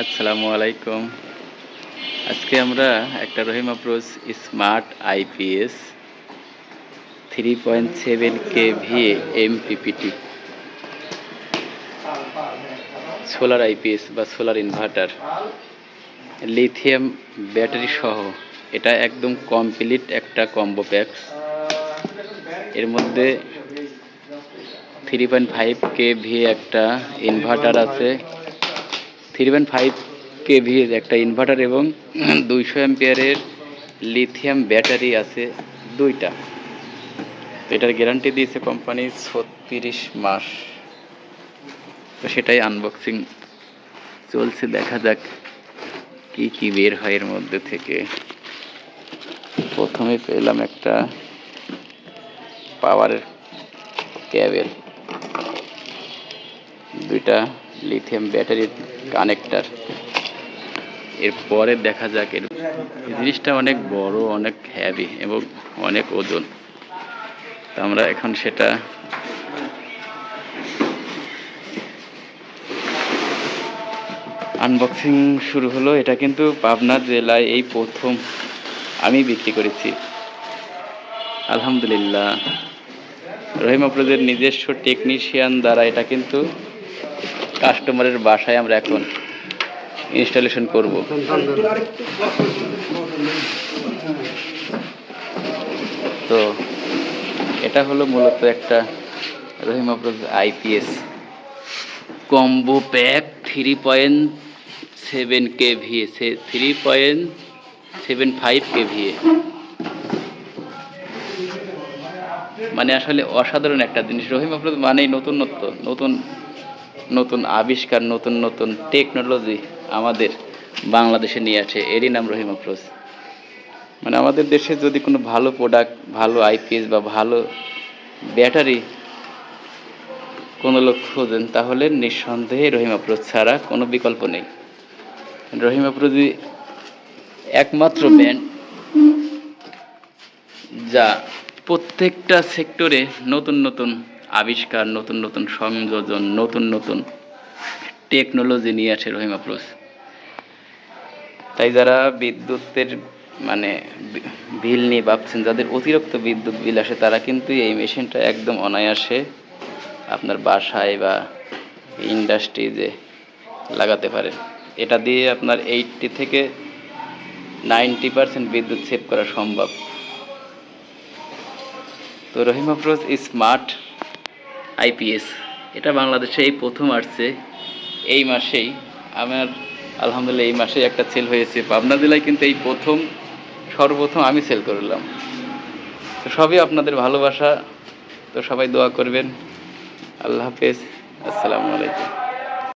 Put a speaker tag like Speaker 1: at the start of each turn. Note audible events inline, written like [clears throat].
Speaker 1: আসসালামু আলাইকুম। আজকে আমরা একটা Rahim approach smart IPS three point seven K V MPPT solar IPS বা সোলার ইনভার্টার। লিথিয়াম ব্যাটারি সহ এটা একদম কমপ্লিট একটা কম্বো প্যাকস। এর মধ্যে three point five K V একটা ইনভার্টার আছে। থ্রি পয়েন্ট ফাইভ কেভির একটা ইনভার্টার এবং [clears throat] দুইশো অ্যাম্পিয়ারের লিথিয়াম ব্যাটারি আছে দুইটা। এটার গ্যারান্টি দিয়েছে কোম্পানি ছত্রিশ মাস। তো সেটাই আনবক্সিং চলছে, দেখা যাক কি কি বের হয় এর মধ্যে থেকে। প্রথমে পেলাম একটা পাওয়ারের ক্যাবেল দুইটা লিথিয়াম ব্যাটারির কানেক্টার এরপরে দেখা যাক, এর জিনিসটা অনেক বড়, অনেক হ্যাভি এবং অনেক ওজন। তো আমরা এখন সেটা আনবক্সিং শুরু হলো। এটা কিন্তু পাবনা জেলায় এই প্রথম আমি বিক্রি করেছি। আলহামদুলিল্লাহ। রহিম আপ্রদের নিজস্ব টেকনিশিয়ান দ্বারা এটা কিন্তু কাস্টমারের বাসায় আমরা এখন ইনস্টলেশন করব। তো এটা হলো মূলত একটা Rahim IPS combo pack three point seven K V A three point seven five K V A মানে আসলে অসাধারণ একটা জিনিস। রহিম আফরোজ মানেই নতুনত্ব, নতুন নতুন আবিষ্কার, নতুন নতুন টেকনোলজি আমাদের বাংলাদেশে নিয়ে আসে। এরই নাম রহিম আফরোজ। মানে আমাদের দেশে যদি কোনো ভালো প্রোডাক্ট ভালো আইপিএস বা ভালো ব্যাটারি কোনো লোক খোঁজেন, তাহলে নিঃসন্দেহে রহিম আফরোজ ছাড়া কোনো বিকল্প নেই। রহিম আফরোজি একমাত্র ব্যান্ড যা প্রত্যেকটা সেক্টরে নতুন নতুন আবিষ্কার, নতুন নতুন সংযোজন, নতুন নতুন টেকনোলজি নিয়ে আসে রহিমা আফরোজ তাই যারা বিদ্যুতের মানে বিল নিয়ে ভাবছেন, যাদের অতিরিক্ত বিদ্যুৎ বিল আসে, তারা কিন্তু এই মেশিনটা একদম অনায়াসে আপনার বাসায় বা ইন্ডাস্ট্রিজে লাগাতে পারেন। এটা দিয়ে আপনার এইটটি থেকে নাইনটি পার্সেন্ট বিদ্যুৎ সেভ করা সম্ভব। তো রহিম আফরোজ স্মার্ট আইপিএস। এটা বাংলাদেশে এই প্রথম আসছে এই মাসেই। আমার আলহামদুলিল্লাহ এই মাসেই একটা সেল হয়েছে। পাবনা জেলায় কিন্তু এই প্রথম, সর্বপ্রথম আমি সেল করলাম। তো সবই আপনাদের ভালোবাসা। তো সবাই দোয়া করবেন। আল্লাহ হাফেজ। আসসালামু আলাইকুম।